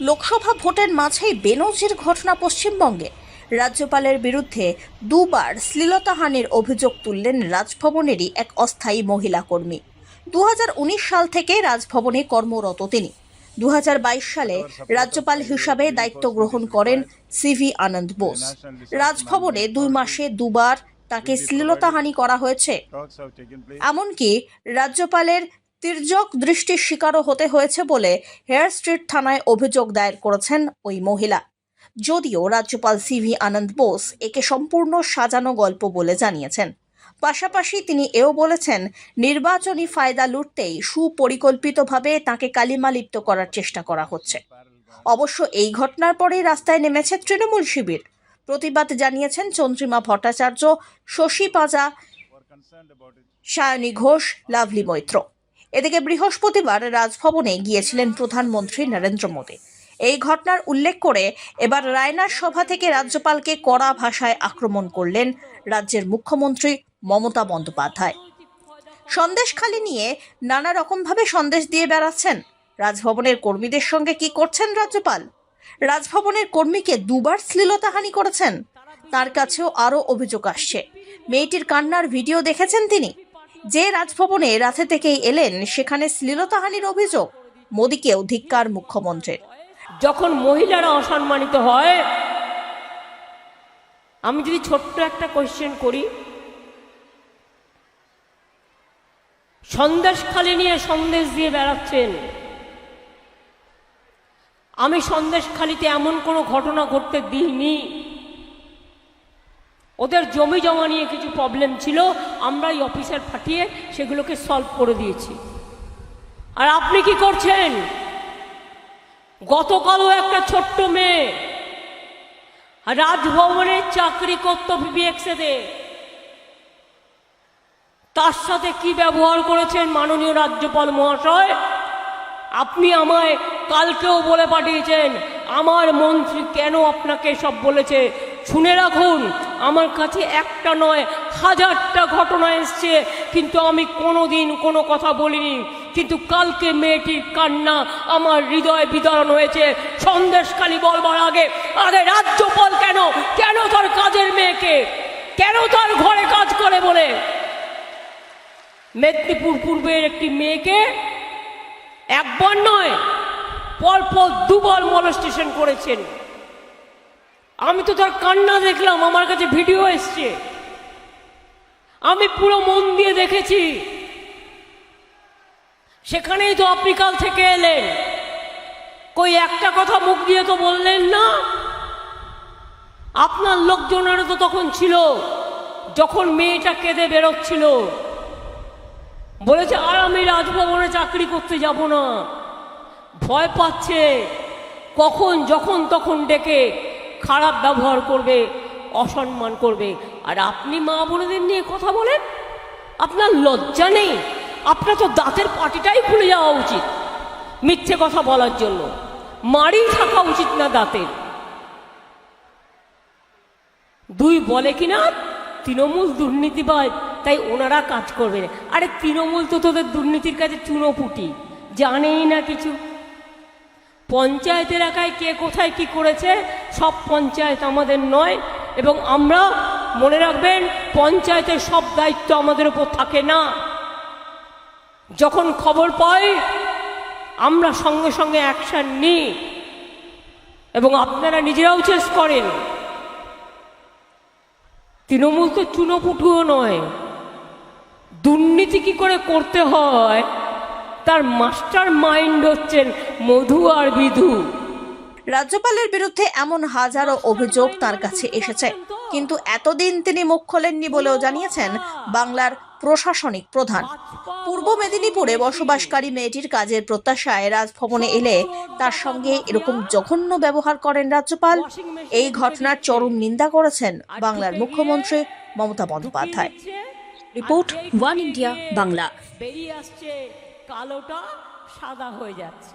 লোকসভা ভোটের মাঝেই বেনজির ঘটনা পশ্চিমবঙ্গে। রাজ্যপালের বিরুদ্ধে দুবার শ্লীলতাহানির অভিযোগ তুললেন রাজভবনেরই এক অস্থায়ী মহিলা কর্মী। দুহাজার উনিশ সাল থেকে রাজভবনে কর্মরত তিনি। দু হাজার বাইশ সালে রাজ্যপাল হিসাবে দায়িত্ব গ্রহণ করেন সিভি আনন্দ বোস। রাজভবনে দুই মাসে দুবার তাকে শ্লীলতাহানি করা হয়েছে. এমনকি রাজ্যপালের তির্যক দৃষ্টির শিকারও হতে হয়েছে বলে হেয়ার স্ট্রিট থানায় অভিযোগ দায়ের করেছেন ওই মহিলা। যদিও রাজ্যপাল সিভি আনন্দ বোস একে সম্পূর্ণ সাজানো গল্প বলে জানিয়েছেন। পাশাপাশি তিনি এও বলেছেন, নির্বাচনী ফায়দা লুটতেই সুপরিকল্পিতভাবে তাকে কালিমালিপ্ত করার চেষ্টা করা হচ্ছে। অবশ্য এই ঘটনার পরেই রাস্তায় নেমেছে তৃণমূল শিবির। প্রতিবাদ জানিয়েছেন চন্দ্রিমা ভট্টাচার্য, শশী পাজা. সায়নী ঘোষ, লাভলি মৈত্র। এদিকে বৃহস্পতিবার রাজভবনে গিয়েছিলেন প্রধানমন্ত্রী নরেন্দ্র মোদী। এই ঘটনার উল্লেখ করে এবার রায়নার সভা থেকে রাজ্যপালকে কড়া ভাষায় আক্রমণ করলেন রাজ্যের মুখ্যমন্ত্রী মমতা বন্দ্যোপাধ্যায়। সন্দেশখালি নিয়ে নানা রকমভাবে সন্দেশ দিয়ে বেড়াচ্ছেন। রাজভবনের কর্মীদের সঙ্গে কি করছেন রাজ্যপাল? রাজভবনের কর্মীকে দুবার শ্লীলতাহানি করেছেন। তার কাছেও আরও অভিযোগ আসছে। মেয়েটির কান্নার ভিডিও দেখেছেন তিনি? যে রাজভবনে রাতে থেকেই এলেন, সেখানে শ্লীলতাহানির অভিযোগ। মোদীকেও ধিক্কার মুখ্যমন্ত্রীর। যখন মহিলারা অসম্মানিত হয়, আমি যদি ছোট্ট একটা কোয়েশ্চেন করি, সন্দেশ খালি নিয়ে সন্দেশ দিয়ে বেড়াচ্ছেন। আমি সন্দেশ খালিতে এমন কোনো ঘটনা ঘটতে দিইনি। ওদের জমি জমা নিয়ে কিছু প্রবলেম ছিল আমরা এই অফিসার পাঠিয়ে সেগুলোকে সলভ করে দিয়েছি। আর আপনি কি করছেন? গতকালও একটা ছোট্ট মেয়ে রাজভবনে চাকরি করত বিবিএক্সেতে। তার সাথে কি ব্যবহার করেছেন মাননীয় রাজ্যপাল মহাশয়? আপনি আমায় কালকেও বলে পাঠিয়েছেন, আমার মন্ত্রী কেন আপনাকে সব বলেছে? শুনে রাখুন আমার কাছে একটা নয়, হাজারটা ঘটনা এসছে, কিন্তু আমি কোনো দিন কোনো কথা বলিনি। কিন্তু কালকে মেয়েটির কান্না আমার হৃদয় বিতরণ হয়েছে। সন্দেশখালি বলবার আগে আগে রাজ্যপাল কেন? কেন তার কাজের মেয়েকে? কেন তার ঘরে কাজ করে বলে? মেদিনীপুর পূর্বের একটি মেয়েকে একবার নয়, পরপর দুবার মলস্টেশন করেছেন। আমি তো তার কান্না দেখলাম, আমার কাছে ভিডিও এসছে। আমি পুরো মন দিয়ে দেখেছি। সেখানেই তো আপনি কাল থেকে এলেন। কই, একটা কথা মুখ দিয়ে তো বললেন না? আপনার লোকজনেরও তো তখন ছিল, যখন মেয়েটা কেঁদে বেরোচ্ছিল। বলেছে, আর আমি রাজভবনে চাকরি করতে যাব না। ভয় পাচ্ছে। কখন, যখন, তখন ডেকে খারাপ ব্যবহার করবে, অসম্মান করবে। আর আপনি মা বোনেদের নিয়ে কথা বলেন, আপনার লজ্জা নেই। আপনার তো দাঁতের পাটিটাই খুলে যাওয়া উচিত মিথ্যে কথা বলার জন্য। মারি থাকা উচিত না দাঁতের দুই বলে কিনা, তৃণমূল দুর্নীতি দুর্নীতিবাজ তাই ওনারা কাজ করবে আরে তৃণমূল তো তোদের দুর্নীতির কাছে চুনোপুটি, জানেই না কিছু। পঞ্চায়েত এলাকায় কে কোথায় কি করেছে, সব পঞ্চায়েত আমাদের নয়, এবং আমরা মনে রাখবেন পঞ্চায়েতের সব দায়িত্ব আমাদের উপর থাকে না। যখন খবর পাই, আমরা সঙ্গে সঙ্গে অ্যাকশন নিই, এবং আপনারা নিজেরাও চেস করেন। তৃণমূল তো চুনোপুটুও নয়। দুর্নীতি কি করে করতে হয়? তার মাস্টার মাইন্ড হচ্ছেন মধু আর বিধু। রাজ্যপালের বিরুদ্ধে এমন হাজারো অভিযোগ তার কাছে এসেছে। কিন্তু এতদিন তিনি মুখ খোলেননি বলেও জানিয়েছেন বাংলার প্রশাসনিক প্রধান। পূর্ব মেদিনীপুরে বসবাসকারী মেয়েটির কাজের প্রত্যাশায় রাজভবনে এলে তার সঙ্গে এরকম জঘন্য ব্যবহার করেন রাজ্যপাল। এই ঘটনার চরম নিন্দা করেছেন বাংলার মুখ্যমন্ত্রী Mamata Bandyopadhyay. Report one India Bangla. কালোটা সাদা হয়ে যাচ্ছে।